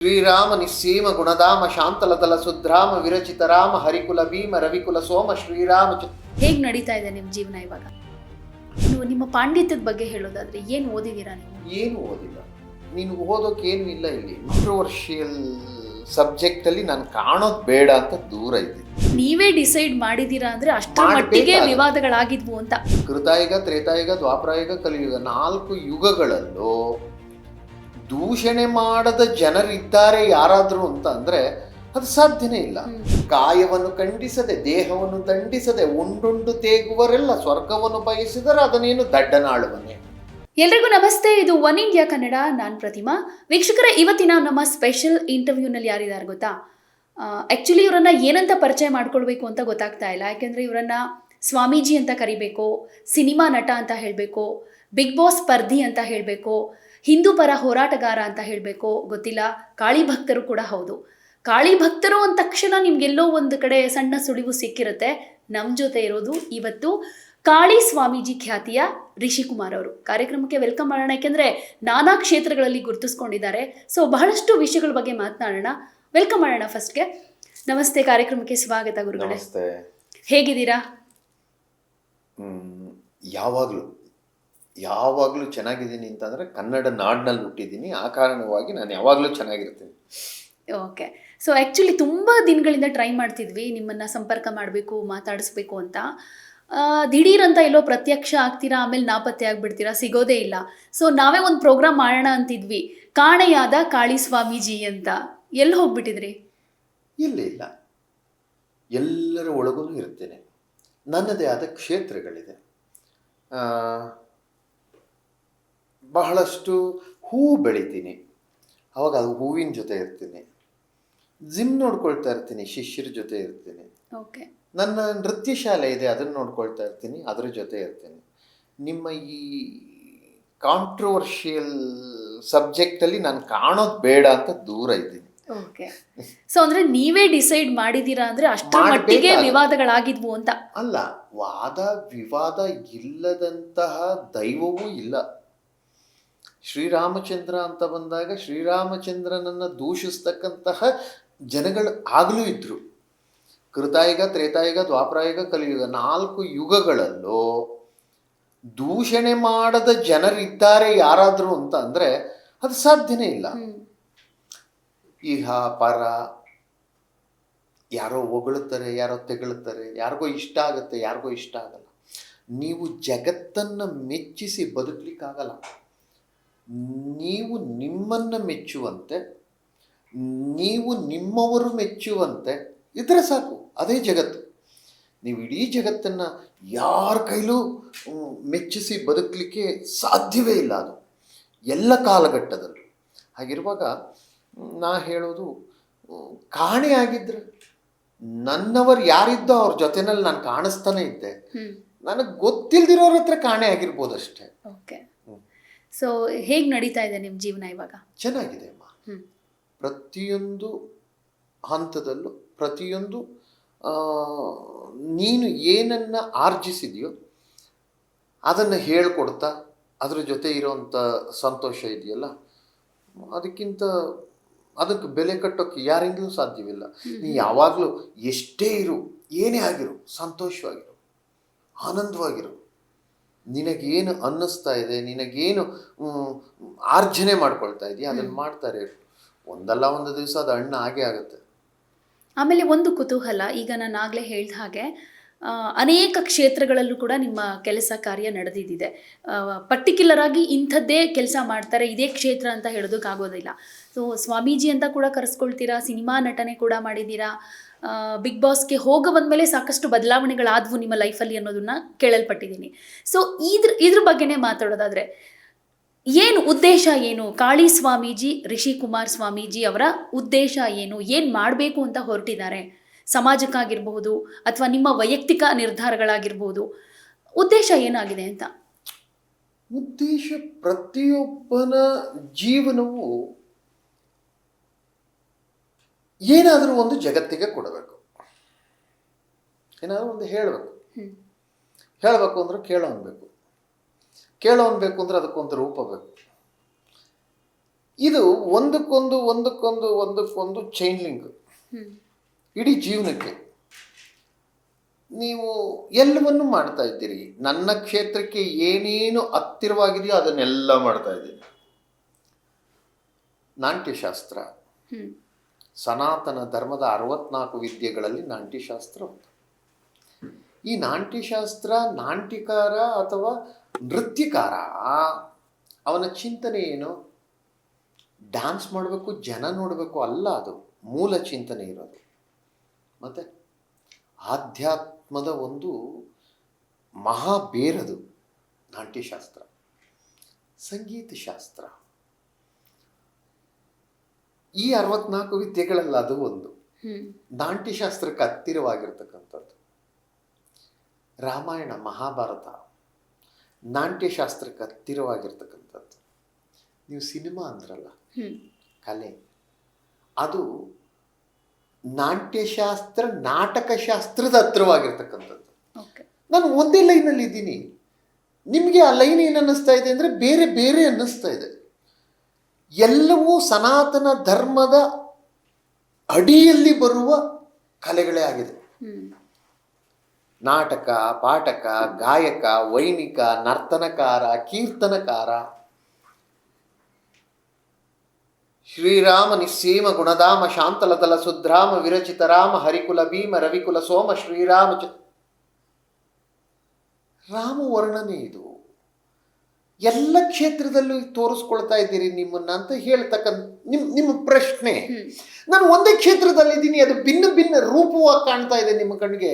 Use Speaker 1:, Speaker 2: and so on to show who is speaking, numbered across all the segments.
Speaker 1: ಶ್ರೀರಾಮ ನಿಸ್ಸೀಮ ಗುಣಧಾಮ ಶಾಂತಲತಲ ಸುಧ್ರಾಮ ವಿರಚಿತ ರಾಮ ಹರಿಕುಲ ಭೀಮ ರವಿಕುಲ ಸೋಮ ಶ್ರೀರಾಮ
Speaker 2: ಹೇಗ್ ನಡೀತಾ ಇದೆ ನಿಮ್ಮ ಜೀವನ ಇವಾಗ? ನೀವು ನಿಮ್ಮ ಪಾಂಡಿತ್ಯದ ಬಗ್ಗೆ ಹೇಳೋದಾದ್ರೆ ಏನು ಓದಿದ್ದೀರಾ ನೀವು?
Speaker 1: ಏನು ಓದಿಲ್ಲ. ನೀನು ಓದೋಕೆ ಏನು ಇಲ್ಲ ಇಲ್ಲಿ. ಇಂಟ್ರೋವರ್ಷಿಯಲ್ ಸಬ್ಜೆಕ್ಟ್ ಅಲ್ಲಿ ನಾನು ಕಾಣೋದು ಬೇಡ ಅಂತ ದೂರ ಇದೆ
Speaker 2: ನೀವೇ ಡಿಸೈಡ್ ಮಾಡಿದೀರಾ ಅಂದ್ರೆ ಅಷ್ಟರ
Speaker 1: ಮಾಡ್ಬೇಕಾದ್ರೆ.
Speaker 2: ಮಟ್ಟಿಗೆ ವಿವಾದಗಳಾಗಿದ್ವು ಅಂತ.
Speaker 1: ಕೃತಾಯುಗ ತ್ರೇತಾಯುಗ ದ್ವಾಪರಾಯುಗ ಕಲಿಯುಗ ನಾಲ್ಕು ಯುಗಗಳಲ್ಲೂ ದೂಷಣೆ ಮಾಡದ ಜನರಿದ್ದಾರೆ ಯಾರಾದರೂ ಅಂತ ಅಂದರೆ ಅದು ಸಾಧ್ಯನೇ ಇಲ್ಲ. ಕಾಯವನ್ನು ಖಂಡಿಸದೆ ದೇಹವನ್ನು ದಂಡಿಸದೆ ಉಂಡುಂಡು ತೇಗುವರೆಲ್ಲ ಸ್ವರ್ಗವನ್ನು ಬಯಸಿದರೆ ಅದನ್ನೇನು ದಡ್ಡನಾಳುವನೇ?
Speaker 2: ಎಲ್ರಿಗೂ ನಮಸ್ತೆ ಇದು ಒನ್ ಇಂಡಿಯಾ ಕನ್ನಡ ನಾನು ಪ್ರತಿಮಾ. ವೀಕ್ಷಕರ ಇವತ್ತಿನ ನಮ್ಮ ಸ್ಪೆಷಲ್ ಇಂಟರ್ವ್ಯೂನಲ್ಲಿ ಯಾರಿದ್ದಾರೆ ಗೊತ್ತಾ? ಆ್ಯಕ್ಚುಲಿ ಇವರನ್ನ ಏನಂತ ಪರಿಚಯ ಮಾಡ್ಕೊಳ್ಬೇಕು ಅಂತ ಗೊತ್ತಾಗ್ತಾ ಇಲ್ಲ. ಯಾಕೆಂದರೆ ಇವರನ್ನ ಸ್ವಾಮೀಜಿ ಅಂತ ಕರಿಬೇಕು ಸಿನಿಮಾ ನಟ ಅಂತ ಹೇಳಬೇಕು ಬಿಗ್ ಬಾಸ್ ಸ್ಪರ್ಧಿ ಅಂತ ಹೇಳಬೇಕು ಹಿಂದೂ ಪರ ಹೋರಾಟಗಾರ ಅಂತ ಹೇಳಬೇಕು ಗೊತ್ತಿಲ್ಲ ಕಾಳಿ ಭಕ್ತರು ಕೂಡ ಹೌದು. ಕಾಳಿ ಭಕ್ತರು ಅಂದ ತಕ್ಷಣ ನಿಮ್ಗೆಲ್ಲೋ ಒಂದು ಕಡೆ ಸಣ್ಣ ಸುಳಿವು ಸಿಕ್ಕಿರುತ್ತೆ. ನಮ್ಮ ಜೊತೆ ಇರೋದು ಇವತ್ತು ಕಾಳಿ ಸ್ವಾಮೀಜಿ ಖ್ಯಾತಿಯ ರಿಷಿಕುಮಾರ್ ಅವರು. ಕಾರ್ಯಕ್ರಮಕ್ಕೆ ವೆಲ್ಕಮ್ ಮಾಡೋಣ ಯಾಕೆಂದ್ರೆ ನಾನಾ ಕ್ಷೇತ್ರಗಳಲ್ಲಿ ಗುರುತಿಸ್ಕೊಂಡಿದ್ದಾರೆ. ಸೊ ಬಹಳಷ್ಟು ವಿಷಯಗಳ ಬಗ್ಗೆ ಮಾತನಾಡೋಣ. ವೆಲ್ಕಮ್ ಮಾಡೋಣ ಫಸ್ಟ್ಗೆ. ನಮಸ್ತೆ ಕಾರ್ಯಕ್ರಮಕ್ಕೆ ಸ್ವಾಗತ ಗುರುಗಳೇ. ಹೇಗಿದ್ದೀರಾ?
Speaker 1: ಯಾವಾಗಲೂ. ಯಾವಾಗಲೂ ಚೆನ್ನಾಗಿದ್ದೀನಿ ಅಂತಂದರೆ ಕನ್ನಡ ನಾಡಿನಲ್ಲಿ ಹುಟ್ಟಿದ್ದೀನಿ. ಆ ಕಾರಣವಾಗಿ ನಾನು ಯಾವಾಗಲೂ ಚೆನ್ನಾಗಿರ್ತೀನಿ.
Speaker 2: ಓಕೆ ಸೊ ಆ್ಯಕ್ಚುಲಿ ತುಂಬ ದಿನಗಳಿಂದ ಟ್ರೈ ಮಾಡ್ತಿದ್ವಿ. ನಿಮ್ಮನ್ನು ಸಂಪರ್ಕ ಮಾಡಬೇಕು ಮಾತಾಡಿಸ್ಬೇಕು ಅಂತ. ದಿಢೀರಂತ ದಿಢೀರ್ ಅಂತ ಎಲ್ಲೋ ಪ್ರತ್ಯಕ್ಷ ಆಗ್ತೀರಾ ಆಮೇಲೆ ನಾಪತ್ತೆ ಆಗಿಬಿಡ್ತೀರಾ ಸಿಗೋದೇ ಇಲ್ಲ. ಸೊ ನಾವೇ ಒಂದು ಪ್ರೋಗ್ರಾಮ್ ಮಾಡೋಣ ಅಂತಿದ್ವಿ. ಕಾಣೆಯಾದ ಕಾಳಿ ಸ್ವಾಮೀಜಿ ಅಂತ. ಎಲ್ಲಿ ಹೋಗ್ಬಿಟ್ಟಿದ್ರಿ?
Speaker 1: ಇಲ್ಲ ಇಲ್ಲ. ಎಲ್ಲರ ಒಳಗೂ ಇರ್ತೇನೆ. ನನ್ನದೇ ಆದ ಕ್ಷೇತ್ರಗಳಿದೆ. ಬಹಳಷ್ಟು ಹೂ ಬೆಳಿತೀನಿ. ಅವಾಗ ಅದು ಹೂವಿನ ಜೊತೆ ಇರ್ತೀನಿ. ಜಿಮ್ ನೋಡ್ಕೊಳ್ತಾ ಇರ್ತೀನಿ ಶಿಷ್ಯರ ಜೊತೆ ಇರ್ತೀನಿ.
Speaker 2: ಓಕೆ.
Speaker 1: ನನ್ನ ನೃತ್ಯ ಶಾಲೆ ಇದೆ ಅದನ್ನು ನೋಡ್ಕೊಳ್ತಾ ಇರ್ತೀನಿ ಅದರ ಜೊತೆ ಇರ್ತೀನಿ. ನಿಮ್ಮ ಈ ಕಾಂಟ್ರವರ್ಷಿಯಲ್ ಸಬ್ಜೆಕ್ಟಲ್ಲಿ ನಾನು ಕಾಣೋದು ಬೇಡ ಅಂತ ದೂರ ಇದ್ದೀನಿ.
Speaker 2: ಓಕೆ. ಸೊ ಅಂದ್ರೆ ನೀವೇ ಡಿಸೈಡ್ ಮಾಡಿದೀರಾ ಅಂದ್ರೆ ಅಷ್ಟರ ಮಟ್ಟಿಗೆ ವಿವಾದಗಳಾಗಿದ್ವು ಅಂತ?
Speaker 1: ಅಲ್ಲ ವಾದ ವಿವಾದ ಇಲ್ಲದಂತಹ ದೈವವೂ ಇಲ್ಲ. ಶ್ರೀರಾಮಚಂದ್ರ ಅಂತ ಬಂದಾಗ ಶ್ರೀರಾಮಚಂದ್ರನನ್ನು ದೂಷಿಸ್ತಕ್ಕಂತಹ ಜನಗಳು ಆಗಲೂ ಇದ್ದರು ಕೃತಾಯುಗ ತ್ರೇತಾಯುಗ ದ್ವಾಪರಾಯುಗ ಕಲಿಯುಗ ನಾಲ್ಕು ಯುಗಗಳಲ್ಲೂ ದೂಷಣೆ ಮಾಡದ ಜನರಿದ್ದಾರೆ ಯಾರಾದರೂ ಅಂತ ಅಂದರೆ ಅದು ಸಾಧ್ಯನೇ ಇಲ್ಲ. ಇಹ ಪರ ಯಾರೋ ಹೊಗಳುತ್ತಾರೆ ಯಾರೋ ತೆಗಳುತ್ತಾರೆ ಯಾರಿಗೋ ಇಷ್ಟ ಆಗುತ್ತೆ ಯಾರಿಗೋ ಇಷ್ಟ ಆಗಲ್ಲ. ನೀವು ಜಗತ್ತನ್ನು ಮೆಚ್ಚಿಸಿ ಬದುಕಲಿಕ್ಕಾಗಲ್ಲ. ನೀವು ನಿಮ್ಮನ್ನು ಮೆಚ್ಚುವಂತೆ ನೀವು ನಿಮ್ಮವರು ಮೆಚ್ಚುವಂತೆ ಇದ್ರೆ ಸಾಕು ಅದೇ ಜಗತ್ತು. ನೀವು ಇಡೀ ಜಗತ್ತನ್ನು ಯಾರ ಕೈಲೂ ಮೆಚ್ಚಿಸಿ ಬದುಕಲಿಕ್ಕೆ ಸಾಧ್ಯವೇ ಇಲ್ಲ ಅದು ಎಲ್ಲ ಕಾಲಘಟ್ಟದಲ್ಲೂ. ಹಾಗಿರುವಾಗ ನಾ ಹೇಳೋದು ಕಾಣೆಯಾಗಿದ್ದರೆ ಕಾಣೆಯಾಗಿದ್ರೆ ನನ್ನವರು ಯಾರಿದ್ದೋ ಅವ್ರ ಜೊತೆನಲ್ಲಿ ನಾನು ಕಾಣಿಸ್ತಾನೆ ಇದ್ದೆ. ನನಗೆ ಗೊತ್ತಿಲ್ದಿರೋರ ಹತ್ರ ಕಾಣೆ
Speaker 2: ಓಕೆ. ಸೊ ಹೇಗೆ ನಡೀತಾ ಇದೆ ನಿಮ್ಮ ಜೀವನ ಇವಾಗ?
Speaker 1: ಚೆನ್ನಾಗಿದೆ ಅಮ್ಮ. ಪ್ರತಿಯೊಂದು ಹಂತದಲ್ಲೂ ಪ್ರತಿಯೊಂದು ನೀನು ಏನನ್ನು ಆರ್ಜಿಸಿದೆಯೋ ಅದನ್ನು ಹೇಳ್ಕೊಡ್ತಾ ಅದ್ರ ಜೊತೆ ಇರೋವಂಥ ಸಂತೋಷ ಇದೆಯಲ್ಲ? ಅದಕ್ಕಿಂತ ಅದಕ್ಕೆ ಬೆಲೆ ಕಟ್ಟೋಕ್ಕೆ ಯಾರಿಂದಲೂ ಸಾಧ್ಯವಿಲ್ಲ. ನೀ ಯಾವಾಗಲೂ ಎಷ್ಟೇ ಇರು ಏನೇ ಆಗಿರು ಸಂತೋಷವಾಗಿರು ಆನಂದವಾಗಿರು. ನಿನಗೇನು ಅನ್ನಿಸ್ತಾ ಇದೆ ನಿನಗೇನು ಆರ್ಜನೆ ಮಾಡ್ಕೊಳ್ತಾ ಇದೆಯಾ? ಅದನ್ನು ಮಾಡ್ತಾರೆ ಒಂದಲ್ಲ ಒಂದು ದಿವಸ ಅದು ಹಣ್ಣು ಆಗೇ ಆಗುತ್ತೆ.
Speaker 2: ಆಮೇಲೆ ಒಂದು ಕುತೂಹಲ ಈಗ ನಾನು ಆಗಲೇ ಹೇಳ್ದ ಹಾಗೆ ಅನೇಕ ಕ್ಷೇತ್ರಗಳಲ್ಲೂ ಕೂಡ ನಿಮ್ಮ ಕೆಲಸ ಕಾರ್ಯ ನಡೆದಿದ್ದಿದೆ ಪರ್ಟಿಕ್ಯುಲರ್ ಆಗಿ ಇಂಥದ್ದೇ ಕೆಲಸ ಮಾಡ್ತಾರೆ ಇದೇ ಕ್ಷೇತ್ರ ಅಂತ ಹೇಳೋದಕ್ಕಾಗೋದಿಲ್ಲ. ಸೊ ಸ್ವಾಮೀಜಿ ಅಂತ ಕೂಡ ಕರೆಸ್ಕೊಳ್ತೀರಾ? ಸಿನಿಮಾ ನಟನೆ ಕೂಡ ಮಾಡಿದ್ದೀರಾ? ಬಿಗ್ ಬಾಸ್ಗೆ ಹೋಗ ಬಂದಮೇಲೆ ಸಾಕಷ್ಟು ಬದಲಾವಣೆಗಳಾದವು ನಿಮ್ಮ ಲೈಫಲ್ಲಿ ಅನ್ನೋದನ್ನ ಕೇಳಲ್ಪಟ್ಟಿದ್ದೀನಿ. ಸೊ ಇದ್ರ ಇದ್ರ ಬಗ್ಗೆನೇ ಮಾತಾಡೋದಾದ್ರೆ, ಏನು ಉದ್ದೇಶ ಏನು? ಕಾಳಿ ಸ್ವಾಮೀಜಿ, ರಿಷಿ ಕುಮಾರ್ ಸ್ವಾಮೀಜಿ ಅವರ ಉದ್ದೇಶ ಏನು? ಏನು ಮಾಡಬೇಕು ಅಂತ ಹೊರಟಿದ್ದಾರೆ? ಸಮಾಜಕ್ಕಾಗಿರ್ಬಹುದು ಅಥವಾ ನಿಮ್ಮ ವೈಯಕ್ತಿಕ ನಿರ್ಧಾರಗಳಾಗಿರ್ಬೋದು. ಉದ್ದೇಶ ಏನಾಗಿದೆ ಅಂತ?
Speaker 1: ಉದ್ದೇಶ ಪ್ರತಿಯೊಬ್ಬನ ಜೀವನವು ಏನಾದರೂ ಒಂದು ಜಗತ್ತಿಗೆ ಕೊಡಬೇಕು. ಏನಾದರೂ ಒಂದು ಹೇಳಬೇಕು. ಹೇಳಬೇಕು ಅಂದ್ರೆ ಕೇಳೋನ್ ಬೇಕು. ಕೇಳೋನ್ ಬೇಕು ಅಂದ್ರೆ ಅದಕ್ಕೊಂದು ರೂಪ ಬೇಕು. ಇದು ಒಂದಕ್ಕೊಂದು ಒಂದಕ್ಕೊಂದು ಒಂದಕ್ಕೊಂದು ಚೈನ್ ಲಿಂಕ್ ಇಡೀ ಜೀವನಕ್ಕೆ. ನೀವು ಎಲ್ಲವನ್ನು ಮಾಡ್ತಾ ಇದ್ದೀರಿ. ನನ್ನ ಕ್ಷೇತ್ರಕ್ಕೆ ಏನೇನು ಹತ್ತಿರವಾಗಿದೆಯೋ ಅದನ್ನೆಲ್ಲ ಮಾಡ್ತಾ ಇದ್ದೀನಿ. ನಾಟ್ಯಶಾಸ್ತ್ರ. ಸನಾತನ ಧರ್ಮದ ಅರವತ್ನಾಲ್ಕು ವಿದ್ಯೆಗಳಲ್ಲಿ ನಾಟ್ಯಶಾಸ್ತ್ರ ಒಂದು ಈ ನಾಟ್ಯಶಾಸ್ತ್ರ ನಾಂಟಿಕಾರ ಅಥವಾ ನೃತ್ಯಕಾರ, ಅವನ ಚಿಂತನೆ ಏನು? ಡ್ಯಾನ್ಸ್ ಮಾಡಬೇಕು, ಜನ ನೋಡಬೇಕು ಅಲ್ಲ ಅದು, ಮೂಲ ಚಿಂತನೆ ಇರೋದು. ಮತ್ತು ಆಧ್ಯಾತ್ಮದ ಒಂದು ಮಹಾಬೇರದು ನಾಟ್ಯಶಾಸ್ತ್ರ. ಸಂಗೀತ ಶಾಸ್ತ್ರ ಈ ಅರವತ್ನಾಲ್ಕು ವಿದ್ಯೆಗಳಲ್ಲಿ ಅದು ಒಂದು. ನಾಟ್ಯಶಾಸ್ತ್ರಕ್ಕೆ ಹತ್ತಿರವಾಗಿರ್ತಕ್ಕಂಥದ್ದು. ರಾಮಾಯಣ ಮಹಾಭಾರತ ನಾಟ್ಯಶಾಸ್ತ್ರಕ್ಕೆ ಹತ್ತಿರವಾಗಿರ್ತಕ್ಕಂಥದ್ದು. ನೀವು ಸಿನಿಮಾ ಅಂದ್ರಲ್ಲ ಕಲೆ ಅದು ನಾಟ್ಯಶಾಸ್ತ್ರ ನಾಟಕಶಾಸ್ತ್ರದ ಹತ್ತಿರವಾಗಿರ್ತಕ್ಕಂಥದ್ದು. ನಾನು ಒಂದೇ ಲೈನಲ್ಲಿ ಇದ್ದೀನಿ. ನಿಮಗೆ ಆ ಲೈನ್ ಏನು ಅನ್ನಿಸ್ತಾ ಇದೆ ಅಂದರೆ ಬೇರೆ ಬೇರೆ ಅನ್ನಿಸ್ತಾ ಇದೆ. ಎಲ್ಲವೂ ಸನಾತನ ಧರ್ಮದ ಅಡಿಯಲ್ಲಿ ಬರುವ ಕಲೆಗಳೇ ಆಗಿದೆ. ನಾಟಕ ಪಾಠಕ ಗಾಯಕ ವೈನಿಕ ನರ್ತನಕಾರ ಕೀರ್ತನಕಾರ. ಶ್ರೀರಾಮ ನಿಸ್ಸೀಮ ಗುಣಧಾಮ ಶಾಂತಲತಲ ಸುಧ್ರಾಮ ವಿರಚಿತ ರಾಮ ಹರಿಕುಲ ಭೀಮ ರವಿಕುಲ ಸೋಮ ಶ್ರೀರಾಮ ರಾಮ ವರ್ಣನೆ ಇದು. ಎಲ್ಲ ಕ್ಷೇತ್ರದಲ್ಲೂ ತೋರಿಸ್ಕೊಳ್ತಾ ಇದ್ದೀರಿ ನಿಮ್ಮನ್ನ ಅಂತ ಹೇಳ್ತಕ್ಕಂಥ ನಿಮ್ ನಿಮ್ಮ ಪ್ರಶ್ನೆ. ನಾನು ಒಂದೇ ಕ್ಷೇತ್ರದಲ್ಲಿದ್ದೀನಿ ಅದು ಭಿನ್ನ ಭಿನ್ನ ರೂಪವಾಗಿ ಕಾಣ್ತಾ ಇದೆ ನಿಮ್ಮ ಕಣ್ಣಿಗೆ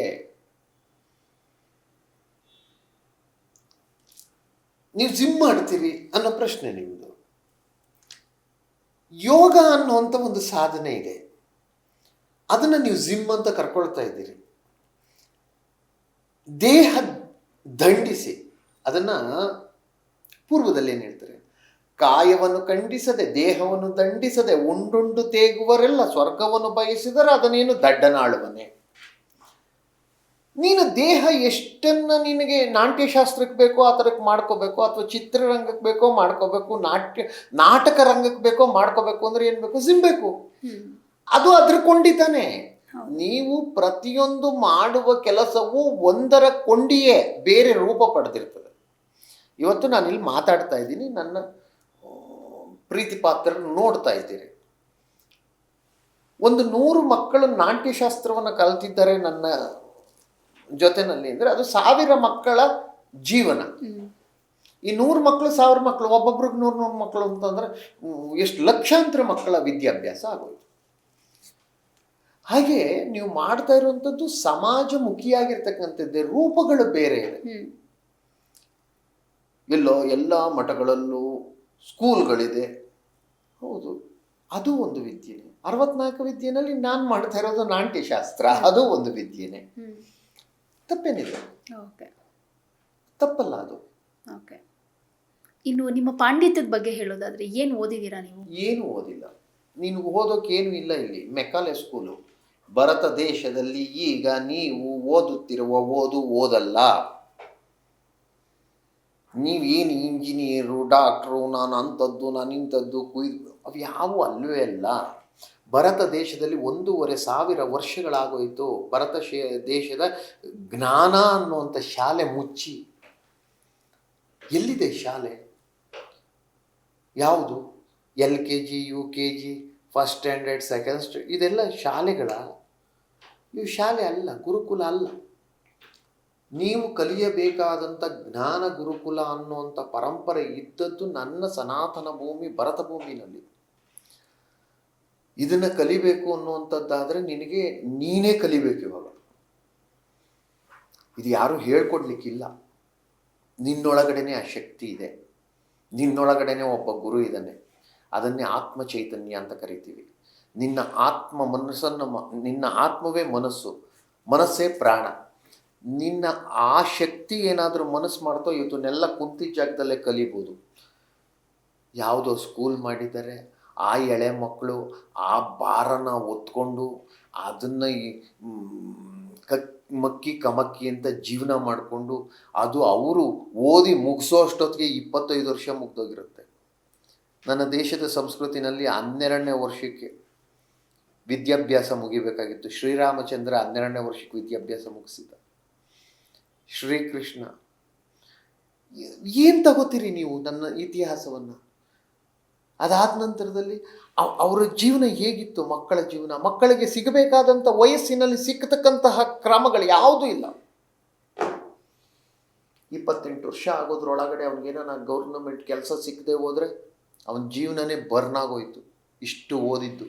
Speaker 1: ನೀವು ಜಿಮ್ ಮಾಡ್ತೀರಿ ಅನ್ನೋ ಪ್ರಶ್ನೆ ನಿಮ್ಮದು ಯೋಗ ಅನ್ನುವಂಥ ಒಂದು ಸಾಧನೆ ಇದೆ. ಅದನ್ನು ನೀವು ಜಿಮ್ ಅಂತ ಕರ್ಕೊಳ್ತಾ ಇದ್ದೀರಿ. ದೇಹ ದಂಡಿಸಿ ಅದನ್ನು ಪೂರ್ವದಲ್ಲಿ ಏನು ಹೇಳ್ತಾರೆ? ಕಾಯವನ್ನು ಖಂಡಿಸದೆ ದೇಹವನ್ನು ದಂಡಿಸದೆ ಉಂಡುಂಡು ತೇಗುವರೆಲ್ಲ ಸ್ವರ್ಗವನ್ನು ಬಯಸಿದರೆ ಅದನ್ನೇನು ದಡ್ಡನಾಳುವನೆ? ನೀನು ದೇಹ ಎಷ್ಟನ್ನ ನಿನಗೆ ನಾಟ್ಯಶಾಸ್ತ್ರಕ್ಕೆ ಬೇಕೋ ಆ ಥರಕ್ಕೆ ಮಾಡ್ಕೋಬೇಕು ಅಥವಾ ಚಿತ್ರರಂಗಕ್ಕೆ ಬೇಕೋ ಮಾಡ್ಕೋಬೇಕು ನಾಟ್ಯ ನಾಟಕ ರಂಗಕ್ಕೆ ಬೇಕೋ ಮಾಡ್ಕೋಬೇಕು ಅಂದ್ರೆ ಏನು ಬೇಕು? ಸಿಂಬೇಕು ಬೇಕು ಅದು ಅದ್ರ ಕೊಂಡಿತಾನೆ. ನೀವು ಪ್ರತಿಯೊಂದು ಮಾಡುವ ಕೆಲಸವು ಒಂದರ ಕೊಂಡಿಯೇ ಬೇರೆ ರೂಪ ಪಡೆದಿರ್ತದೆ. ಇವತ್ತು ನಾನು ಇಲ್ಲಿ ಮಾತಾಡ್ತಾ ಇದ್ದೀನಿ, ನನ್ನ ಪ್ರೀತಿ ಪಾತ್ರ ನೋಡ್ತಾ ಇದ್ದೀರಿ. ಒಂದು ನೂರು ಮಕ್ಕಳು ನಾಟ್ಯಶಾಸ್ತ್ರವನ್ನು ಕಲ್ತಿದ್ದಾರೆ ನನ್ನ ಜೊತೆನಲ್ಲಿ ಅಂದರೆ ಅದು ಸಾವಿರ ಮಕ್ಕಳ ಜೀವನ. ಈ ನೂರು ಮಕ್ಕಳು ಸಾವಿರ ಮಕ್ಕಳು, ಒಬ್ಬೊಬ್ರಿಗೆ ನೂರು ನೂರು ಮಕ್ಕಳು ಅಂತಂದರೆ ಎಷ್ಟು ಲಕ್ಷಾಂತರ ಮಕ್ಕಳ ವಿದ್ಯಾಭ್ಯಾಸ ಆಗೋಯ್ತು. ಹಾಗೆ ನೀವು ಮಾಡ್ತಾ ಇರುವಂಥದ್ದು ಸಮಾಜಮುಖಿಯಾಗಿರ್ತಕ್ಕಂಥದ್ದೇ ರೂಪಗಳು ಬೇರೆ ಇದೆ. ಎಲ್ಲೋ ಎಲ್ಲ ಮಠಗಳಲ್ಲೂ ಸ್ಕೂಲ್ಗಳಿದೆ. ಹೌದು ಅದು ಒಂದು ವಿದ್ಯೆನೇ. ಅರವತ್ನಾಲ್ಕು ವಿದ್ಯೆನಲ್ಲಿ ನಾನು ಮಾಡ್ತಾ ಇರೋದು ನಾಟ್ಯಶಾಸ್ತ್ರ ಅದು ಒಂದು ವಿದ್ಯೆನೇ. ತಪ್ಪೇನಿದೆ
Speaker 2: ಓಕೆ.
Speaker 1: ತಪ್ಪಲ್ಲ ಅದು.
Speaker 2: ಓಕೆ. ಇನ್ನು ನಿಮ್ಮ ಪಾಂಡಿತ್ಯದ ಬಗ್ಗೆ ಹೇಳೋದಾದ್ರೆ ಏನು ಓದಿದ್ದೀರಾ ನೀವು?
Speaker 1: ಏನು ಓದಿಲ್ಲ. ನೀನು ಓದೋಕೆ ಏನು ಇಲ್ಲ ಇಲ್ಲಿ. Macaulay school. ಭಾರತ ದೇಶದಲ್ಲಿ ಈಗ ನೀವು ಓದುತ್ತಿರುವ ಓದು ಓದಲ್ಲ. ನೀವೇನು ಇಂಜಿನಿಯರು, ಡಾಕ್ಟ್ರು, ನಾನು ಅಂಥದ್ದು, ನಾನು ಇಂಥದ್ದು ಕುಯ್ದು ಅವು ಯಾವೂ ಅಲ್ಲವೇ ಅಲ್ಲ. ಭಾರತ ದೇಶದಲ್ಲಿ ಒಂದೂವರೆ ಸಾವಿರ ವರ್ಷಗಳಾಗೋಯಿತು. ಭರತ ಶೇ, ದೇಶದ ಜ್ಞಾನ ಅನ್ನುವಂಥ ಶಾಲೆ ಮುಚ್ಚಿ. ಎಲ್ಲಿದೆ ಶಾಲೆ? ಯಾವುದು? L K G U K G first standard, second standard, ಇದೆಲ್ಲ ಶಾಲೆಗಳ. ಇವು ಶಾಲೆ ಅಲ್ಲ, ಗುರುಕುಲ ಅಲ್ಲ. ನೀವು ಕಲಿಯಬೇಕಾದಂಥ ಜ್ಞಾನ ಗುರುಕುಲ ಅನ್ನುವಂಥ ಪರಂಪರೆ ಇದ್ದದ್ದು ನನ್ನ ಸನಾತನ ಭೂಮಿ, ಭರತ ಭೂಮಿನಲ್ಲಿ. ಇದನ್ನು ಕಲಿಬೇಕು ಅನ್ನುವಂಥದ್ದಾದರೆ ನಿನಗೆ ನೀನೇ ಕಲಿಬೇಕು ಇವಾಗ. ಇದು ಯಾರೂ ಹೇಳ್ಕೊಡ್ಲಿಕ್ಕಿಲ್ಲ. ನಿನ್ನೊಳಗಡೆನೆ ಆ ಶಕ್ತಿ ಇದೆ. ನಿನ್ನೊಳಗಡೆನೆ ಒಬ್ಬ ಗುರು ಇದ್ದಾನೆ. ಅದನ್ನೇ ಆತ್ಮ ಚೈತನ್ಯ ಅಂತ ಕರಿತೀವಿ. ನಿನ್ನ ಆತ್ಮ ಮನಸ್ಸನ್ನು ನಿನ್ನ ಆತ್ಮವೇ ಮನಸ್ಸು. ಮನಸ್ಸೇ ಪ್ರಾಣ. ನಿನ್ನ ಆ ಶಕ್ತಿ ಏನಾದರೂ ಮನಸ್ಸು ಮಾಡ್ತೋ ಇವತ್ತನ್ನೆಲ್ಲ ಕುಂತಿದ್ದ ಜಾಗದಲ್ಲೇ ಕಲಿಬೋದು. ಯಾವುದೋ ಸ್ಕೂಲ್ ಮಾಡಿದ್ದಾರೆ, ಆ ಎಳೆ ಮಕ್ಕಳು ಆ ಭಾರನ ಒತ್ಕೊಂಡು ಅದನ್ನು ಕಕ್ ಮಕ್ಕಿ ಕಮಕ್ಕಿ ಅಂತ ಜೀವನ ಮಾಡಿಕೊಂಡು ಅದು ಅವರು ಓದಿ ಮುಗಿಸೋ ಅಷ್ಟೊತ್ತಿಗೆ ಇಪ್ಪತ್ತೈದು ವರ್ಷ ಮುಗ್ದೋಗಿರುತ್ತೆ. ನನ್ನ ದೇಶದ ಸಂಸ್ಕೃತಿನಲ್ಲಿ ಹನ್ನೆರಡನೇ ವರ್ಷಕ್ಕೆ ವಿದ್ಯಾಭ್ಯಾಸ ಮುಗಿಬೇಕಾಗಿತ್ತು. ಶ್ರೀರಾಮಚಂದ್ರ ಹನ್ನೆರಡನೇ ವರ್ಷಕ್ಕೆ ವಿದ್ಯಾಭ್ಯಾಸ ಮುಗಿಸಿದ. ಶ್ರೀಕೃಷ್ಣ. ಏನು ತಗೋತೀರಿ ನೀವು ನನ್ನ ಇತಿಹಾಸವನ್ನು? ಅದಾದ ನಂತರದಲ್ಲಿ ಅವರ ಜೀವನ ಹೇಗಿತ್ತು ಮಕ್ಕಳ ಜೀವನ? ಮಕ್ಕಳಿಗೆ ಸಿಗಬೇಕಾದಂಥ ವಯಸ್ಸಿನಲ್ಲಿ ಸಿಕ್ಕತಕ್ಕಂತಹ ಕ್ರಮಗಳು ಯಾವುದೂ ಇಲ್ಲ. ಇಪ್ಪತ್ತೆಂಟು ವರ್ಷ ಆಗೋದ್ರೊಳಗಡೆ ಅವ್ನಿಗೇನ ಗೌರ್ನಮೆಂಟ್ ಕೆಲಸ ಸಿಕ್ಕದೆ ಹೋದರೆ ಅವನ ಜೀವನನೇ ಬರ್ನ್ ಆಗೋಯ್ತು. ಇಷ್ಟು ಓದಿದ್ದು.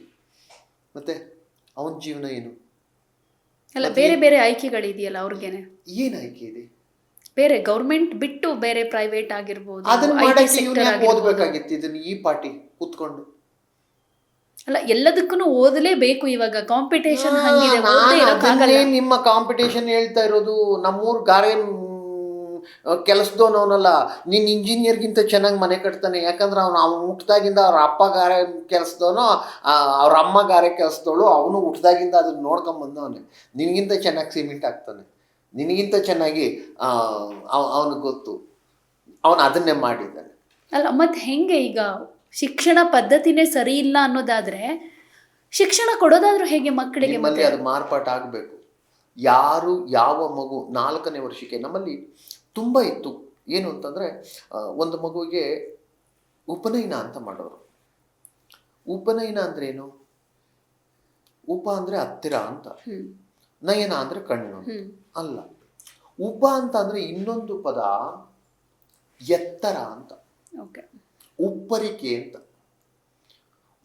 Speaker 1: ಮತ್ತೆ ಅವನ ಜೀವನ ಏನು?
Speaker 2: ಅಲ್ಲ ಬೇರೆ ಬೇರೆ ಆಯ್ಕೆಗಳಿದೆಯಲ್ಲ ಅವ್ರಿಗೇನೆ?
Speaker 1: ಏನು ಆಯ್ಕೆ ಇದೆ?
Speaker 2: ಬೇರೆ ಗೌರ್ಮೆಂಟ್ ಬಿಟ್ಟು ಬೇರೆ ಪ್ರೈವೇಟ್ ಆಗಿರ್ಬೋದು
Speaker 1: ಅದನ್ನ ಮಾಡಕ್ಕೆ ಯಾಕೆ
Speaker 2: ಆಗಿರ್ಬೋದು.
Speaker 1: ಇದನ್ನ ಈ ಪಾರ್ಟಿ ಕೂತ್ಕೊಂಡು.
Speaker 2: ಅಲ್ಲ ಎಲ್ಲದಕ್ಕೂ ಓದಲೇಬೇಕು ಇವಾಗ ಕಾಂಪಿಟೇಷನ್ ಹಂಗಿದೆ
Speaker 1: ನಿಮ್ಮ ಕಾಂಪಿಟೇಷನ್ ಹೇಳ್ತಾ ಇರೋದು ನಮ್ಮೂರ್ ಗಾರೆ ಕೆಲಸದವನವನಲ್ಲ ನಿನ್ನ ಇಂಜಿನಿಯರ್ಗಿಂತ ಚೆನ್ನಾಗಿ ಮನೆ ಕಟ್ತಾನೆ. ಯಾಕಂದ್ರೆ ಅವನು ಅವ್ನು ಹುಟ್ಟಿದಾಗಿಂದ ಅವ್ರ ಅಪ್ಪ ಗಾರೆ ಕೆಲಸದವನು ಅವ್ರ ಅಮ್ಮ ಗಾರೆ ಕೆಲಸದವಳು ಅವನು ಹುಟ್ದಾಗಿಂದ ಅದನ್ನ ನೋಡ್ಕೊಂಬಂದವನೇ. ನಿನಗಿಂತ ಚೆನ್ನಾಗಿ ಸಿಮೆಂಟ್ ಹಾಕ್ತಾನೆ. ನಿನಗಿಂತ ಚೆನ್ನಾಗಿ ಅವನಿಗೆ ಗೊತ್ತು. ಅವನು ಅದನ್ನೇ ಮಾಡಿದ್ದಾನೆ.
Speaker 2: ಅಲ್ಲ ಮತ್ತೆ ಹೆಂಗೆ ಈಗ? ಶಿಕ್ಷಣ ಪದ್ಧತಿನೇ ಸರಿ ಇಲ್ಲ ಅನ್ನೋದಾದ್ರೆ ಶಿಕ್ಷಣ ಕೊಡೋದಾದ್ರೂ ಹೇಗೆ ಮಕ್ಕಳಿಗೆ
Speaker 1: ನಿಮ್ಮಲ್ಲಿ
Speaker 2: ಮತ್ತೆ?
Speaker 1: ಅದು ಮಾರ್ಪಾಟ ಆಗಬೇಕು. ಯಾರು ಯಾವ ಮಗು ನಾಲ್ಕನೇ ವರ್ಷಕ್ಕೆ ನಮ್ಮಲ್ಲಿ ತುಂಬ ಇತ್ತು. ಏನು ಅಂತಂದರೆ ಒಂದು ಮಗುವಿಗೆ ಉಪನಯನ ಅಂತ ಮಾಡೋರು. ಉಪನಯನ ಅಂದ್ರೇನು ಏನು? ಉಪ ಅಂದರೆ ಹತ್ತಿರ ಅಂತ. ನಯನ ಅಂದರೆ ಕಣ್ಣು. ಅಲ್ಲ. ಉಪ ಅಂತ ಅಂದರೆ ಇನ್ನೊಂದು ಪದ ಎತ್ತರ ಅಂತ.
Speaker 2: ಓಕೆ.
Speaker 1: ಉಪ್ಪರಿಕೆ ಅಂತ.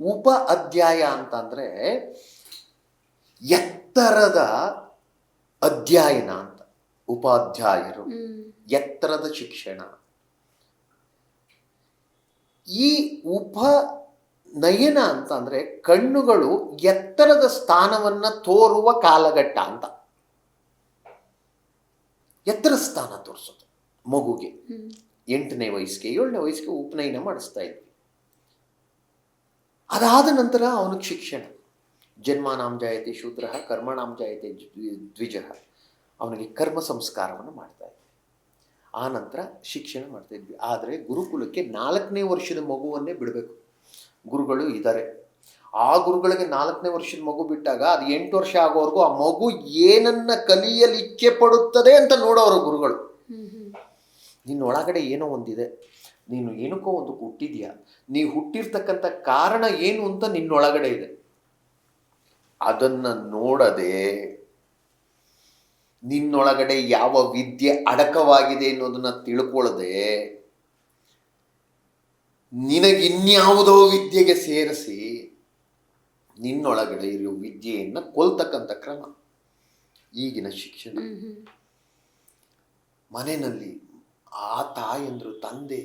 Speaker 1: ಉಪ ಅಧ್ಯಾಯ ಅಂತ ಅಂದರೆ ಎತ್ತರದ ಅಧ್ಯಯನ ಅಂತ. ಉಪಾಧ್ಯಾಯರು. ಎತ್ತರದ ಶಿಕ್ಷಣ. ಈ ಉಪ ನಯನ ಅಂತ ಅಂದರೆ ಕಣ್ಣುಗಳು ಎತ್ತರದ ಸ್ಥಾನವನ್ನು ತೋರುವ ಕಾಲಘಟ್ಟ ಅಂತ. ಎತ್ತರ ಸ್ಥಾನ ತೋರಿಸೋದು ಮಗುಗೆ. ಎಂಟನೇ ವಯಸ್ಸಿಗೆ ಏಳನೇ ವಯಸ್ಸಿಗೆ ಉಪನಯನ ಮಾಡಿಸ್ತಾ ಇದ್ವಿ. ಅದಾದ ನಂತರ ಅವನಿಗೆ ಶಿಕ್ಷಣ. ಜನ್ಮಾನಾಂ ಜಾಯತೆ ಶೂದ್ರ ಕರ್ಮಣಾಂ ಜಾಯತೆ ದ್ವಿಜ ಅವನಿಗೆ ಕರ್ಮ ಸಂಸ್ಕಾರವನ್ನು ಮಾಡ್ತಾ ಇದ್ವಿ. ಆ ನಂತರ ಶಿಕ್ಷಣ ಮಾಡ್ತಾ ಇದ್ವಿ. ಆದರೆ ಗುರುಕುಲಕ್ಕೆ ನಾಲ್ಕನೇ ವರ್ಷದ ಮಗುವನ್ನೇ ಬಿಡಬೇಕು. ಗುರುಗಳು ಇದ್ದಾರೆ ಆ ಗುರುಗಳಿಗೆ ನಾಲ್ಕನೇ ವರ್ಷದ ಮಗು ಬಿಟ್ಟಾಗ ಅದು ಎಂಟು ವರ್ಷ ಆಗೋವರೆಗೂ ಆ ಮಗು ಏನನ್ನ ಕಲಿಯಲಿಕ್ಕೆ ಇಚ್ಛೆ ಪಡುತ್ತದೆ ಅಂತ ನೋಡೋರು ಗುರುಗಳು. ನಿನ್ನ ಒಳಗಡೆ ಏನೋ ಒಂದಿದೆ. ನೀನು ಏನಕ್ಕೋ ಒಂದು ಹುಟ್ಟಿದ್ಯಾ? ನೀ ಹುಟ್ಟಿರ್ತಕ್ಕಂಥ ಕಾರಣ ಏನು ಅಂತ ನಿನ್ನೊಳಗಡೆ ಇದೆ. ಅದನ್ನು ನೋಡದೆ ನಿನ್ನೊಳಗಡೆ ಯಾವ ವಿದ್ಯೆ ಅಡಕವಾಗಿದೆ ಅನ್ನೋದನ್ನ ತಿಳ್ಕೊಳ್ಳದೆ ನಿನಗಿನ್ಯಾವುದೋ ವಿದ್ಯೆಗೆ ಸೇರಿಸಿ ನಿನ್ನೊಳಗಡೆ ಇರೋ ವಿದ್ಯೆಯನ್ನು ಕೊಲ್ತಕ್ಕಂಥ ಕ್ರಮ. ಈಗಿನ ಶಿಕ್ಷಣ. ಮನೆಯಲ್ಲಿ ಆ ತಾಯಂದ್ರು ತಂದೆ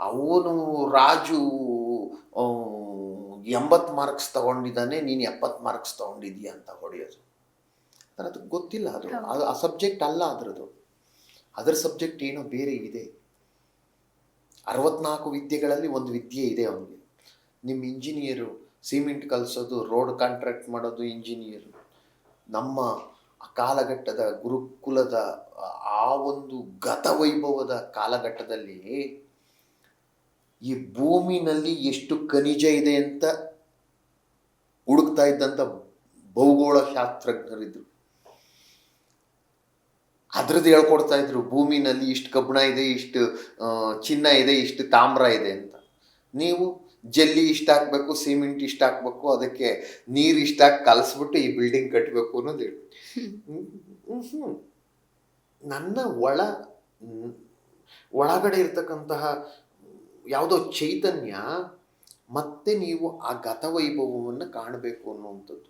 Speaker 1: ಅವನು ರಾಜು ಎಂಬತ್ತು ಮಾರ್ಕ್ಸ್ ತಗೊಂಡಿದ್ದಾನೆ ನೀನು ಎಪ್ಪತ್ತು ಮಾರ್ಕ್ಸ್ ತಗೊಂಡಿದ್ದೀಯ ಅಂತ ಹೊಡೆಯೋದು. ಆದರೆ ಅದು. ಗೊತ್ತಿಲ್ಲ ಅದು ಆ ಸಬ್ಜೆಕ್ಟ್ ಅಲ್ಲ ಅದರದು ಅದರ ಸಬ್ಜೆಕ್ಟ್ ಏನೋ ಬೇರೆ ಇದೆ. ಅರವತ್ನಾಲ್ಕು ವಿದ್ಯೆಗಳಲ್ಲಿ ಒಂದು ವಿದ್ಯೆ ಇದೆ ಅವನಿಗೆ. ನಿಮ್ಮ ಇಂಜಿನಿಯರು ಸಿಮೆಂಟ್ ಕಲಿಸೋದು ರೋಡ್ ಕಾಂಟ್ರಾಕ್ಟ್ ಮಾಡೋದು ಇಂಜಿನಿಯರು ನಮ್ಮ ಕಾಲಘಟ್ಟದ ಗುರುಕುಲದ ಆ ಒಂದು ಗತವೈಭವದ ಕಾಲಘಟ್ಟದಲ್ಲಿ ಈ ಭೂಮಿನಲ್ಲಿ ಎಷ್ಟು ಖನಿಜ ಇದೆ ಅಂತ ಹುಡುಕ್ತಾ ಇದ್ದಂಥ ಭೌಗೋಳ ಶಾಸ್ತ್ರಜ್ಞರಿದ್ರು. ಅದ್ರದ್ದು ಹೇಳ್ಕೊಡ್ತಾ ಇದ್ರು, ಭೂಮಿನಲ್ಲಿ ಇಷ್ಟು ಕಬ್ಬಿಣ ಇದೆ, ಇಷ್ಟು ಚಿನ್ನ ಇದೆ, ಇಷ್ಟು ತಾಮ್ರ ಇದೆ ಅಂತ. ನೀವು ಜಲ್ಲಿ ಇಷ್ಟ ಹಾಕ್ಬೇಕು, ಸಿಮೆಂಟ್ ಇಷ್ಟ ಹಾಕ್ಬೇಕು, ಅದಕ್ಕೆ ನೀರು ಇಷ್ಟ ಹಾಕಿ ಕಲಸ್ಬಿಟ್ಟು ಈ ಬಿಲ್ಡಿಂಗ್ ಕಟ್ಟಬೇಕು ಅನ್ನೋದು ಹೇಳಿ. ನನ್ನ ಒಳ, ಒಳಗಡೆ ಇರ್ತಕ್ಕಂತಹ ಯಾವುದೋ ಚೈತನ್ಯ ಮತ್ತೆ ನೀವು ಆ ಗತವೈಭವವನ್ನು ಕಾಣಬೇಕು ಅನ್ನುವಂಥದ್ದು.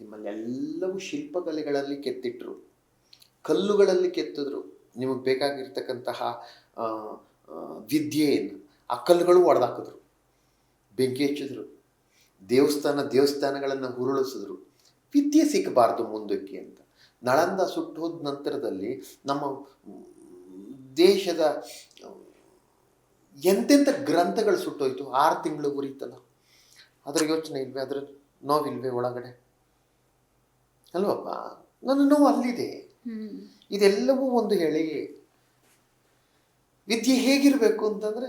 Speaker 1: ನಿಮ್ಮಲ್ಲೆಲ್ಲವೂ ಶಿಲ್ಪಕಲೆಗಳಲ್ಲಿ ಕೆತ್ತಿಟ್ರು. ಕಲ್ಲುಗಳಲ್ಲಿ ಕೆತ್ತಿದ್ರು. ನಿಮಗೆ ಬೇಕಾಗಿರ್ತಕ್ಕಂತಹ ವಿದ್ಯೆಯನ್ನು ಆ ಕಲ್ಲುಗಳು ಒಡೆದಾಕಿದ್ರು. ಬೆಂಕಿ ಹಚ್ಚಿದ್ರು. ದೇವಸ್ಥಾನ ದೇವಸ್ಥಾನಗಳನ್ನು ಉರುಳಿಸಿದ್ರು ವಿದ್ಯೆ ಸಿಕ್ಕಬಾರ್ದು ಮುಂದಕ್ಕೆ ಅಂತ. ನಳಂದ ಸುಟ್ಟೋದ ನಂತರದಲ್ಲಿ ನಮ್ಮ ದೇಶದ, ಎಂತೆಂಥ ಗ್ರಂಥಗಳು ಸುಟ್ಟೋಯ್ತು ಆರು ತಿಂಗಳು ಉರಿತಲ್ಲ. ಅದರ ಯೋಚನೆ ಇಲ್ವೇ? ಅದರ ನೋವಿಲ್ವೇ ಒಳಗಡೆ? ಅಲ್ವಪ್ಪ? ನನ್ನ ನೋವು ಅಲ್ಲಿದೆ. ಇದೆಲ್ಲವೂ ಒಂದು ಹೇಳಿಗೆ ವಿದ್ಯೆ ಹೇಗಿರಬೇಕು ಅಂತಂದರೆ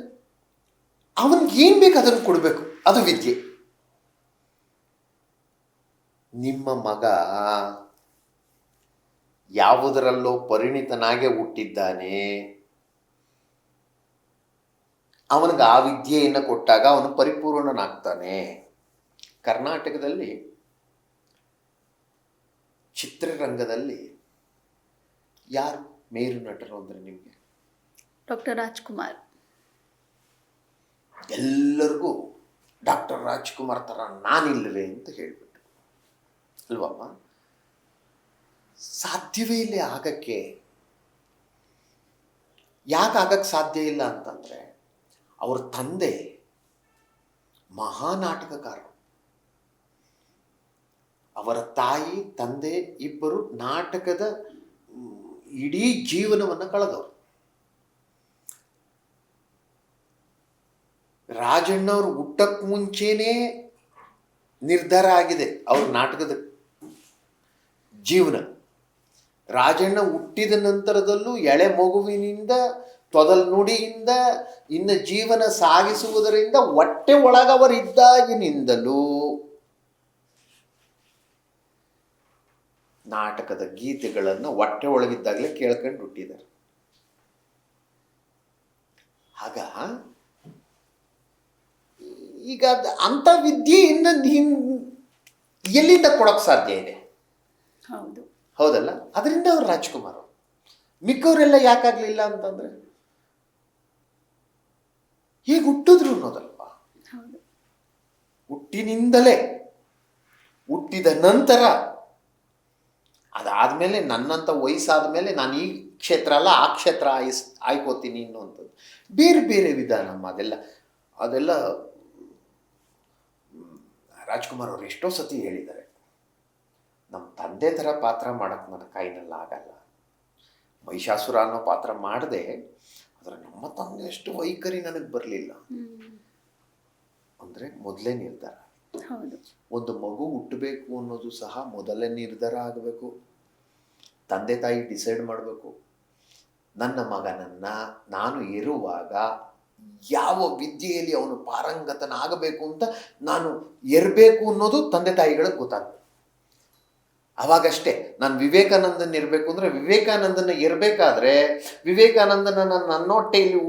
Speaker 1: ಏನು ಬೇಕು ಅದನ್ನು ಕೊಡಬೇಕು, ಅದು ವಿದ್ಯೆ. ನಿಮ್ಮ ಮಗ ಯಾವುದರಲ್ಲೋ ಪರಿಣಿತನಾಗೆ ಹುಟ್ಟಿದ್ದಾನೆ. ಅವನಿಗೆ ಆ ವಿದ್ಯೆಯನ್ನು ಕೊಟ್ಟಾಗ ಅವನು ಪರಿಪೂರ್ಣನಾಗ್ತಾನೆ. ಕರ್ನಾಟಕದಲ್ಲಿ ಚಿತ್ರರಂಗದಲ್ಲಿ ಯಾರು ಮೇರು ನಟರು ಅಂದರೆ ನಿಮಗೆ?
Speaker 2: ಡಾಕ್ಟರ್ ರಾಜ್ಕುಮಾರ್.
Speaker 1: ಎಲ್ಲರಿಗೂ ಡಾಕ್ಟರ್ ರಾಜ್ಕುಮಾರ್ ಥರ ನಾನಿಲ್ಲವೇ ಅಂತ ಹೇಳಿಬಿಟ್ಟು. ಅಲ್ವಮ್ಮ? ಸಾಧ್ಯವೇ ಇಲ್ಲ ಆಗಕ್ಕೆ. ಯಾಕೆ ಆಗಕ್ಕೆ ಸಾಧ್ಯ ಇಲ್ಲ ಅಂತಂದರೆ ಅವ್ರ ತಂದೆ ಮಹಾನಾಟಕಕಾರರು. ಅವರ ತಾಯಿ ತಂದೆ ಇಬ್ಬರು ನಾಟಕದ ಇಡೀ ಜೀವನವನ್ನು ಕಳೆದವರು. ರಾಜಣ್ಣವ್ರು ಹುಟ್ಟಕ್ಕೆ ಮುಂಚೆನೇ ನಿರ್ಧಾರ ಆಗಿದೆ ಅವ್ರ ನಾಟಕದ ಜೀವನ. ರಾಜಣ್ಣ ಹುಟ್ಟಿದ ನಂತರದಲ್ಲೂ ಎಳೆ ಮಗುವಿನಿಂದ, ತೊದಲ್ ನುಡಿಯಿಂದ, ಇನ್ನು ಜೀವನ ಸಾಗಿಸುವುದರಿಂದ ಹೊಟ್ಟೆ ಒಳಗವರಿದ್ದಾಗಿನಿಂದಲೂ ನಾಟಕದ ಗೀತೆಗಳನ್ನು ಹೊಟ್ಟೆ ಒಳಗಿದ್ದಾಗಲೇ ಕೇಳ್ಕೊಂಡು ಹುಟ್ಟಿದ್ದಾರೆ. ಆಗ ಈಗ ಅಂಥ ವಿದ್ಯೆ ಇನ್ನು ನೀನು ಎಲ್ಲಿಂದ ಕೊಡೋಕ್ಕೆ ಸಾಧ್ಯ ಇದೆ?
Speaker 2: ಹೌದು.
Speaker 1: ಹೌದಲ್ಲ? ಅದರಿಂದ ಅವ್ರು ರಾಜ್ಕುಮಾರ್ ಅವರು. ಮಿಕ್ಕವರೆಲ್ಲ ಯಾಕಾಗಲಿಲ್ಲ ಅಂತಂದ್ರೆ ಹೇಗೆ ಹುಟ್ಟಿದ್ರು ಅನ್ನೋದಲ್ವಾ? ಹುಟ್ಟಿನಿಂದಲೇ ಹುಟ್ಟಿದ ನಂತರ ಅದಾದಮೇಲೆ ನನ್ನಂಥ ವಯಸ್ಸಾದ ಮೇಲೆ ನಾನು ಈ ಕ್ಷೇತ್ರ ಅಲ್ಲ ಆ ಕ್ಷೇತ್ರ ಆಯ್ಸ್ ಆಯ್ಕೋತೀನಿ ಅನ್ನುವಂಥದ್ದು. ಬೇರೆ ಬೇರೆ ವಿಧಾನ ಅದೆಲ್ಲ ಅದೆಲ್ಲ ರಾಜ್ಕುಮಾರ್ ಅವರು ಎಷ್ಟೋ ಸತಿ ಹೇಳಿದ್ದಾರೆ. ನಮ್ಮ ತಂದೆ ಥರ ಪಾತ್ರ ಮಾಡೋಕ್ಕೆ ನನ್ನ ಕೈನಲ್ಲಿ ಆಗಲ್ಲ. ಮಹಿಷಾಸುರ ಅನ್ನೋ ಪಾತ್ರ ಮಾಡದೆ ಆದರೆ ನಮ್ಮ ತಂದೆ ಅಷ್ಟು ವೈಖರಿ ನನಗೆ ಬರಲಿಲ್ಲ. ಅಂದರೆ ಮೊದಲೇ ನಿರ್ಧಾರ. ಒಂದು ಮಗು ಹುಟ್ಟಬೇಕು ಅನ್ನೋದು ಸಹ ಮೊದಲೇ ನಿರ್ಧಾರ ಆಗಬೇಕು. ತಂದೆ ತಾಯಿ ಡಿಸೈಡ್ ಮಾಡಬೇಕು. ನನ್ನ ಮಗನನ್ನು ನಾನು ಇರುವಾಗ ಯಾವ ವಿದ್ಯೆಯಲ್ಲಿ ಅವನು ಪಾರಂಗತನಾಗಬೇಕು ಅಂತ ನಾನು ಇರಬೇಕು ಅನ್ನೋದು ತಂದೆ ತಾಯಿಗಳಿಗೆ ಗೊತ್ತಾಗ್ತದೆ. ಅವಾಗಷ್ಟೇ ನಾನು ವಿವೇಕಾನಂದನ ಇರಬೇಕು ಅಂದರೆ ವಿವೇಕಾನಂದನ ಇರಬೇಕಾದ್ರೆ ವಿವೇಕಾನಂದನ ನನ್ನ ಹೊಟ್ಟೆಯಲ್ಲಿ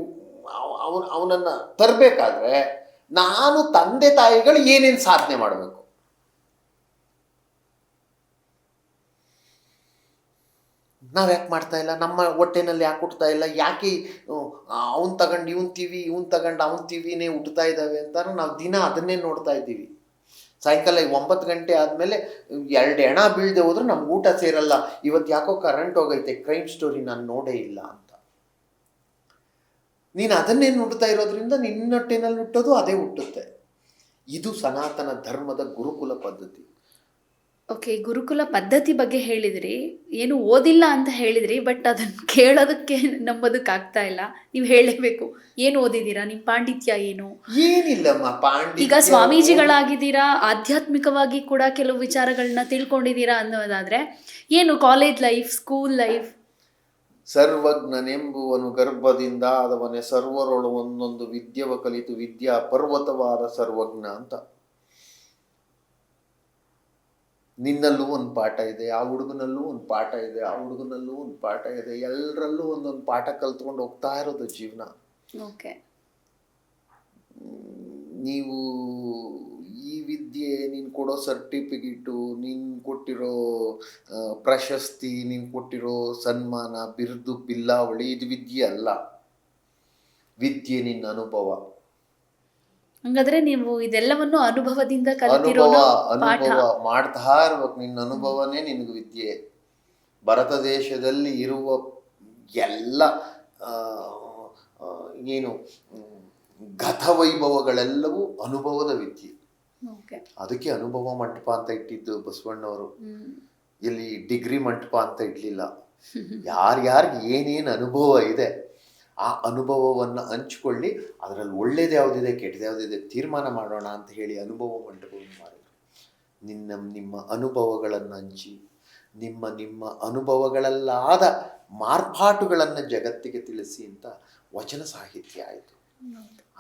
Speaker 1: ಅವನ ಅವನನ್ನು ತರಬೇಕಾದ್ರೆ ನಾನು ತಂದೆ ತಾಯಿಗಳು ಏನೇನು ಸಾಧನೆ ಮಾಡಬೇಕು? ನಾವು ಯಾಕೆ ಮಾಡ್ತಾ ಇಲ್ಲ? ನಮ್ಮ ಹೊಟ್ಟೆನಲ್ಲಿ ಯಾಕೆ ಹುಟ್ಟುತ್ತಾ ಇಲ್ಲ? ಯಾಕೆ ಅವನ್ ತಗೊಂಡು ಇವನ್ ತೀವಿ ಇವನ್ ತಗೊಂಡು ಅವನ್ ತಿವಿನೇ ಹುಟ್ಟುತ್ತಾ ಇದ್ದಾವೆ ಅಂತ ನಾವು ದಿನ ಅದನ್ನೇ ನೋಡ್ತಾ ಇದ್ದೀವಿ. ಸಾಯಂಕಾಲ ಒಂಬತ್ತು ಗಂಟೆ ಆದಮೇಲೆ ಎರಡು ಎಣ ಬೀಳದೆ ಹೋದ್ರೆ ನಮ್ಗೆ ಊಟ ಸೇರಲ್ಲ. ಇವತ್ತು ಯಾಕೋ ಕರೆಂಟ್ ಹೋಗೈತೆ. ಕ್ರೈಮ್ ಸ್ಟೋರಿ ನಾನು ನೋಡೇ ಇಲ್ಲ ಅಂತ. ನೀನು ಅದನ್ನೇ ನುಡ್ತಾ ಇರೋದ್ರಿಂದ ನಿನ್ನ ಹೊಟ್ಟೆನಲ್ಲಿ ಹುಟ್ಟೋದು ಅದೇ ಹುಟ್ಟುತ್ತೆ. ಇದು ಸನಾತನ ಧರ್ಮದ ಗುರುಕುಲ ಪದ್ಧತಿ.
Speaker 2: ಓಕೆ ಗುರುಕುಲ ಪದ್ಧತಿ ಬಗ್ಗೆ ಹೇಳಿದ್ರಿ. ಏನು ಓದಿಲ್ಲ ಅಂತ ಹೇಳಿದ್ರಿ ಬಟ್ ಅದನ್ನು ಕೇಳೋದಕ್ಕೆ ನಂಬೋದಕ್ಕಾಗ್ತಾ ಇಲ್ಲ. ನೀವು ಹೇಳಲೇಬೇಕು ಏನು ಓದಿದ್ದೀರಾ? ನಿಮ್ಮ ಪಾಂಡಿತ್ಯ ಏನು?
Speaker 1: ಏನಿಲ್ಲಮ್ಮ ಪಾಂಡಿ
Speaker 2: ಈಗ ಸ್ವಾಮೀಜಿಗಳಾಗಿದ್ದೀರಾ? ಆಧ್ಯಾತ್ಮಿಕವಾಗಿ ಕೂಡ ಕೆಲವು ವಿಚಾರಗಳನ್ನ ತಿಳ್ಕೊಂಡಿದ್ದೀರಾ ಅನ್ನೋದಾದ್ರೆ ಏನು ಕಾಲೇಜ್ ಲೈಫ್ ಸ್ಕೂಲ್ ಲೈಫ್
Speaker 1: ಸರ್ವಜ್ಞನೆಂಬುವನು ಗರ್ಭದಿಂದ ಆದವನೇ ಸರ್ವರೊಳು ಒಂದೊಂದು ವಿದ್ಯವ ಕಲಿತು ವಿದ್ಯಾ ಪರ್ವತವಾದ ಸರ್ವಜ್ಞ ಅಂತ. ನಿನ್ನಲ್ಲೂ ಒಂದು ಪಾಠ ಇದೆ ಆ ಹುಡುಗನಲ್ಲೂ ಒಂದು ಪಾಠ ಇದೆ ಆ ಹುಡುಗನಲ್ಲೂ ಒಂದು ಪಾಠ ಇದೆ ಎಲ್ಲರಲ್ಲೂ ಒಂದೊಂದು ಪಾಠ ಕಲ್ತ್ಕೊಂಡು ಹೋಗ್ತಾ ಇರೋದು ಜೀವನ.
Speaker 2: ಓಕೆ
Speaker 1: ನೀವು ವಿದ್ಯೆ ನೀನು ಕೊಡೋ ಸರ್ಟಿಫಿಕೇಟು ನೀನು ಕೊಟ್ಟಿರೋ ಪ್ರಶಸ್ತಿ ನೀನು ಕೊಟ್ಟಿರೋ ಸನ್ಮಾನ ಬಿರುದು ಬಿಲ್ಲಾವಳಿ ಇದು ವಿದ್ಯೆ ಅಲ್ಲ. ವಿದ್ಯೆ ನಿನ್ನ ಅನುಭವ.
Speaker 2: ಹಂಗಾದ್ರೆ ನೀವು ಇದೆಲ್ಲವನ್ನು ಅನುಭವದಿಂದ
Speaker 1: ಅನುಭವ ಅನುಭವ ಮಾಡ್ತಾ ಇರ್ಬೇಕು. ನಿನ್ನ ಅನುಭವನೇ ನಿನಗೆ ವಿದ್ಯೆ. ಭಾರತ ದೇಶದಲ್ಲಿ ಇರುವ ಎಲ್ಲ ಏನು ಗತ ವೈಭವಗಳೆಲ್ಲವೂ ಅನುಭವದ ವಿದ್ಯೆ. ಅದಕ್ಕೆ ಅನುಭವ ಮಂಟಪ ಅಂತ ಇಟ್ಟಿದ್ದು ಬಸವಣ್ಣವರು. ಇಲ್ಲಿ ಡಿಗ್ರಿ ಮಂಟಪ ಅಂತ ಇಡ್ಲಿಲ್ಲ. ಯಾರ್ಯಾರಿಗೆ ಏನೇನು ಅನುಭವ ಇದೆ ಆ ಅನುಭವವನ್ನು ಹಂಚ್ಕೊಳ್ಳಿ ಅದರಲ್ಲಿ ಒಳ್ಳೇದು ಯಾವುದಿದೆ ಕೆಟ್ಟದ್ದು ಯಾವುದಿದೆ ತೀರ್ಮಾನ ಮಾಡೋಣ ಅಂತ ಹೇಳಿ ಅನುಭವ ಮಂಟಪವನ್ನು ಮಾಡಿದರು. ನಿನ್ನ ನಿಮ್ಮ ಅನುಭವಗಳನ್ನು ಹಂಚಿ ನಿಮ್ಮ ನಿಮ್ಮ ಅನುಭವಗಳಲ್ಲಾದ ಮಾರ್ಪಾಟುಗಳನ್ನು ಜಗತ್ತಿಗೆ ತಿಳಿಸಿ ಅಂತ ವಚನ ಸಾಹಿತ್ಯ ಆಯಿತು.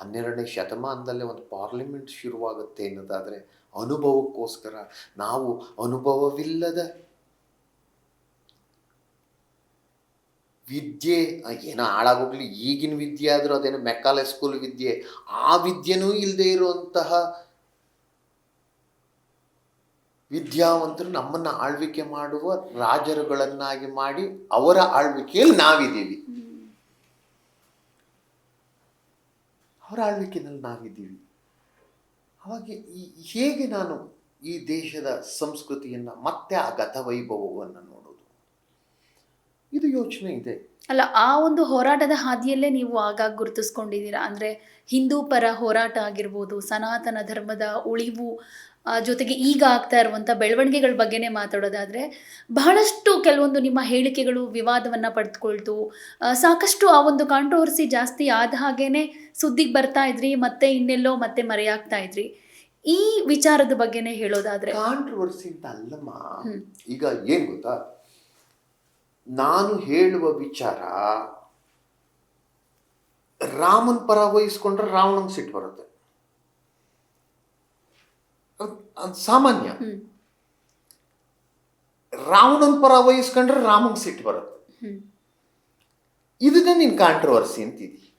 Speaker 1: ಹನ್ನೆರಡನೇ ಶತಮಾನದಲ್ಲೇ ಒಂದು ಪಾರ್ಲಿಮೆಂಟ್ ಶುರುವಾಗುತ್ತೆ ಅನ್ನೋದಾದರೆ ಅನುಭವಕ್ಕೋಸ್ಕರ ನಾವು ಅನುಭವವಿಲ್ಲದ ವಿದ್ಯೆ ಏನೋ ಹಾಳಾಗೋಗ್ಲಿ, ಈಗಿನ ವಿದ್ಯೆ ಆದರೂ ಅದೇನೋ ಮೆಕ್ಕಾಲೆ ಸ್ಕೂಲ್ ವಿದ್ಯೆ, ಆ ವಿದ್ಯೆನೂ ಇಲ್ಲದೆ ಇರುವಂತಹ ವಿದ್ಯಾವಂತರು ನಮ್ಮನ್ನು ಆಳ್ವಿಕೆ ಮಾಡುವ ರಾಜರುಗಳನ್ನಾಗಿ ಮಾಡಿ ಅವರ ಆಳ್ವಿಕೆಯಲ್ಲಿ ನಾವಿದ್ದೀವಿ. ಅವರ ಆಳ್ವಿಕೆಯಲ್ಲಿ ನಾವಿದ್ದೀವಿ. ಅವಾಗ ಈ ಹೇಗೆ ನಾನು ಈ ದೇಶದ ಸಂಸ್ಕೃತಿಯನ್ನು ಮತ್ತೆ ಆ ಗತವೈಭವವನ್ನು ನೋಡೋದು? ಇದು ಯೋಚನೆ ಇದೆ.
Speaker 2: ಅಲ್ಲ, ಆ ಒಂದು ಹೋರಾಟದ ಹಾದಿಯಲ್ಲೇ ನೀವು ಆಗಾಗ ಗುರುತಿಸ್ಕೊಂಡಿದ್ದೀರಾ? ಅಂದರೆ ಹಿಂದೂ ಪರ ಹೋರಾಟ ಆಗಿರ್ಬೋದು, ಸನಾತನ ಧರ್ಮದ ಉಳಿವು ಜೊತೆಗೆ ಈಗ ಆಗ್ತಾ ಇರುವಂಥ ಬೆಳವಣಿಗೆಗಳ ಬಗ್ಗೆನೇ ಮಾತಾಡೋದಾದರೆ ಬಹಳಷ್ಟು ಕೆಲವೊಂದು ನಿಮ್ಮ ಹೇಳಿಕೆಗಳು ವಿವಾದವನ್ನು ಪಡೆದುಕೊಳ್ತು. ಸಾಕಷ್ಟು ಆ ಒಂದು ಕಾಂಟ್ರವರ್ಸಿ ಜಾಸ್ತಿ ಆದ ಹಾಗೇನೆ ಸುದ್ದಿಗೆ ಬರ್ತಾ ಇದ್ರಿ ಮತ್ತೆ ಇನ್ನೆಲ್ಲೋ ಮತ್ತೆ ಮರೆಯಾಗ್ತಾ ಇದ್ರಿ. ಈ ವಿಚಾರದ ಬಗ್ಗೆನೇ ಹೇಳೋದಾದ್ರೆ
Speaker 1: ಕಾಂಟ್ರವರ್ಸಿ ಅಂತ ಅಲ್ಲಮ್ಮ. ಈಗ ಏನು ಗೊತ್ತಾ? ನಾನು ಹೇಳುವ ವಿಚಾರ ರಾಮನ್ ಪರ ವಹಿಸ್ಕೊಂಡ್ರೆ ರಾವಣನ್ ಸಿಟ್ಟು ಬರುತ್ತೆ. ಅದ್- ಸಾಮಾನ್ಯ. ರಾವಣನ ಪರ ವಹಿಸ್ಕೊಂಡ್ರೆ ರಾಮನ್ ಸಿಟ್ಟು ಬರುತ್ತೆ. ಇದನ್ನ ನೀನು ಕಾಂಟ್ರವರ್ಸಿ ಅಂತಿದ್ದಿ